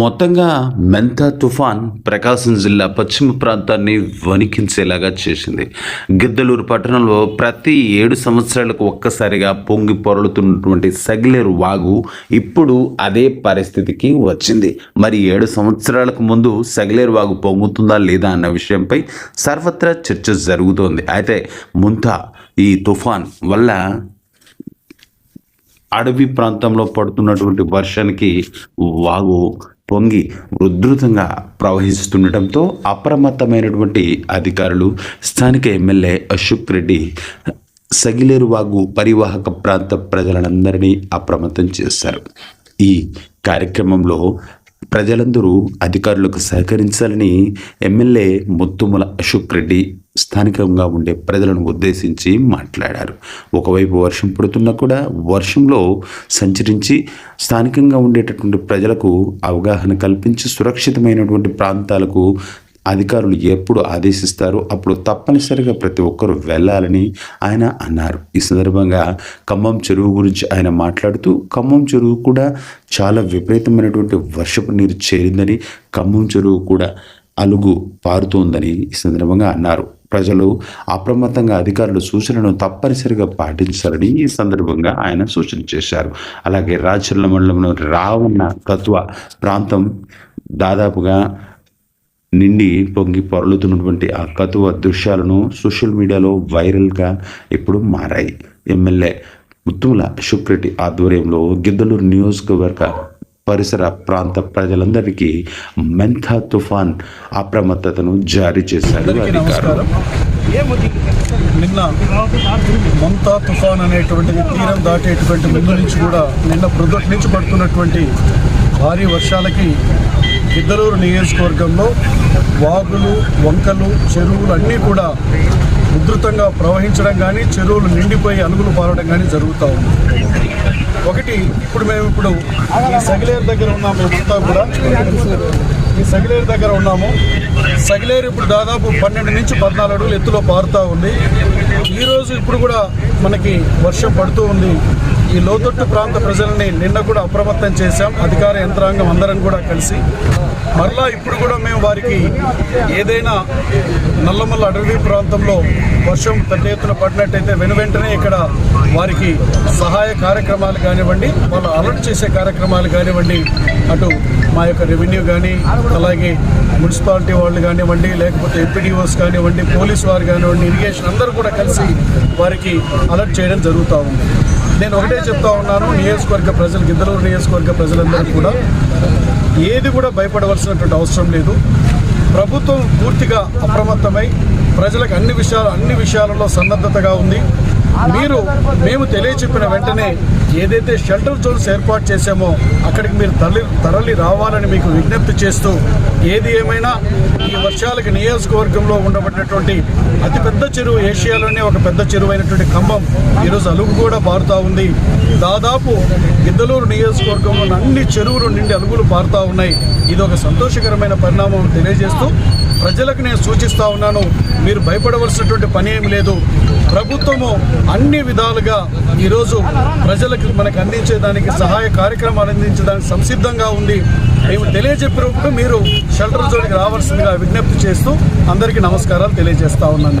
మొత్తంగా మెంతా తుఫాన్ ప్రకాశం జిల్లా పశ్చిమ ప్రాంతాన్ని వణికించేలాగా చేసింది. గిద్దలూరు పట్టణంలో ప్రతి ఏడు సంవత్సరాలకు ఒక్కసారిగా పొంగి పొరలుతున్నటువంటి సగిలేరు వాగు ఇప్పుడు అదే పరిస్థితికి వచ్చింది. మరి ఏడు సంవత్సరాలకు ముందు సగిలేరు వాగు పొంగుతుందా లేదా అన్న విషయంపై సర్వత్రా చర్చ జరుగుతోంది. అయితే ముంతా ఈ తుఫాన్ వల్ల అడవి ప్రాంతంలో పడుతున్నటువంటి వర్షానికి వాగు పొంగి ఉధృతంగా ప్రవహిస్తుండటంతో అప్రమత్తమైనటువంటి అధికారులు స్థానిక ఎమ్మెల్యే అశోక్ రెడ్డి సగిలేరు వాగు పరివాహక ప్రాంత ప్రజలందరినీ అప్రమత్తం చేశారు. ఈ కార్యక్రమంలో ప్రజలందరూ అధికారులకు సహకరించాలని ఎమ్మెల్యే ముత్తుముల అశోక్ రెడ్డి స్థానికంగా ఉండే ప్రజలను ఉద్దేశించి మాట్లాడారు. ఒకవైపు వర్షం పడుతున్నా కూడా వర్షంలో సంచరించి స్థానికంగా ఉండేటటువంటి ప్రజలకు అవగాహన కల్పించి సురక్షితమైనటువంటి ప్రాంతాలకు అధికారులు ఎప్పుడు ఆదేశిస్తారో అప్పుడు తప్పనిసరిగా ప్రతి ఒక్కరూ వెళ్ళాలని ఆయన అన్నారు. ఈ సందర్భంగా ఖమ్మం చెరువు గురించి ఆయన మాట్లాడుతూ ఖమ్మం చెరువు కూడా చాలా విపరీతమైనటువంటి వర్షపు నీరు చేరిందని ఖమ్మం చెరువు కూడా అలుగు పారుతోందని ఈ సందర్భంగా అన్నారు. ప్రజలు అప్రమత్తంగా అధికారుల సూచనలను తప్పనిసరిగా పాటించాలని ఈ సందర్భంగా ఆయన సూచన చేశారు. అలాగే రాచర్ల మండలంలో రావణ తత్వ ప్రాంతం దాదాపుగా నిండి పొంగి పొరలుతున్నటువంటి ఆ కతువ దృశ్యాలను సోషల్ మీడియాలో వైరల్గా ఇప్పుడు మారాయి. ఎమ్మెల్యే ముత్తుముల అశోక్ రెడ్డి ఆధ్వర్యంలో గిద్దలూరు నియోజకవర్గ పరిసర ప్రాంత ప్రజలందరికీ మెంథా తుఫాన్ అప్రమత్తతను జారీ చేశారు అధికారులు. నిన్న మొంతా తుఫాన్ అనేటువంటిది తీరం దాటేటువంటి ముందు నుంచి కూడా నిన్న ప్రొద్దుటి నుంచి పడుతున్నటువంటి భారీ వర్షాలకి ఇద్దరూరు నియోజకవర్గంలో వాగులు వంకలు చెరువులు అన్నీ కూడా ఉధృతంగా ప్రవహించడం కానీ చెరువులు నిండిపోయి అలుగులు పారడం కానీ జరుగుతూ ఉంది. ఒకటి ఇప్పుడు మేము ఇప్పుడు ఈ సగిలేరు దగ్గర ఉన్నాము మేమంతా కూడా. ఈ సగిలేరు దగ్గర ఉన్నాము. సగిలేరు ఇప్పుడు దాదాపు పన్నెండు నుంచి పద్నాలుగు అడుగులు ఎత్తులో పారుతూ ఉంది. ఈరోజు ఇప్పుడు కూడా మనకి వర్షం పడుతూ ఉంది. ఈ లోతొట్టు ప్రాంత ప్రజల్ని నిన్న కూడా అప్రమత్తం చేశాం. అధికార యంత్రాంగం అందరం కూడా కలిసి. మరలా ఇప్పుడు కూడా మేము వారికి ఏదైనా నల్లమల్ల అడవి ప్రాంతంలో వర్షం పెద్ద ఎత్తున పడినట్టయితే వెను వెంటనే ఇక్కడ వారికి సహాయ కార్యక్రమాలు కానివ్వండి వాళ్ళు అలర్ట్ చేసే కార్యక్రమాలు కానివ్వండి అటు మా యొక్క రెవెన్యూ కానీ అలాగే మున్సిపాలిటీ వాళ్ళు కానివ్వండి లేకపోతే ఎంపీడీఓస్ కానివ్వండి పోలీస్ వారు కానివ్వండి ఇరిగేషన్ అందరూ కూడా కలిసి వారికి అలర్ట్ చేయడం జరుగుతూ ఉంది. నేను ఒకటే చెప్తా ఉన్నాను నియోజకవర్గ ప్రజలు గిద్దలూరు నియోజకవర్గ ప్రజలందరూ కూడా ఏది కూడా భయపడవలసినటువంటి అవసరం లేదు. ప్రభుత్వం పూర్తిగా అప్రమత్తమై ప్రజలకు అన్ని విషయాలు అన్ని విషయాలలో సన్నద్ధతగా ఉంది. మీరు మేము తెలియచెప్పిన వెంటనే ఏదైతే షెల్టర్ జోన్స్ ఏర్పాటు చేశామో అక్కడికి మీరు తరలి తరలి రావాలని మీకు విజ్ఞప్తి చేస్తూ ఏది ఏమైనా ఈ వర్షాలకి నియోజకవర్గంలో ఉండబడినటువంటి అతిపెద్ద చెరువు ఏషియాలోనే ఒక పెద్ద చెరువు అయినటువంటి ఖమ్మం ఈరోజు అలుగు కూడా పారుతూ ఉంది. దాదాపు గిద్దలూరు నియోజకవర్గంలో అన్ని చెరువులు నిండి అలుగులు పారుతూ ఉన్నాయి. ఇది ఒక సంతోషకరమైన పరిణామం తెలియజేస్తూ ప్రజలకు నేను సూచిస్తా ఉన్నాను. మీరు భయపడవలసినటువంటి పని ఏమి లేదు. ప్రభుత్వము అన్ని విధాలుగా ఈరోజు ప్రజలకు మనకు అందించేదానికి సహాయ కార్యక్రమాలు అందించడానికి సంసిద్ధంగా ఉంది మేము తెలియజెప్పినప్పుడు మీరు షెల్టర్ జోన్కి రావాల్సిందిగా విజ్ఞప్తి చేస్తూ అందరికీ నమస్కారాలు తెలియజేస్తా ఉన్నాను.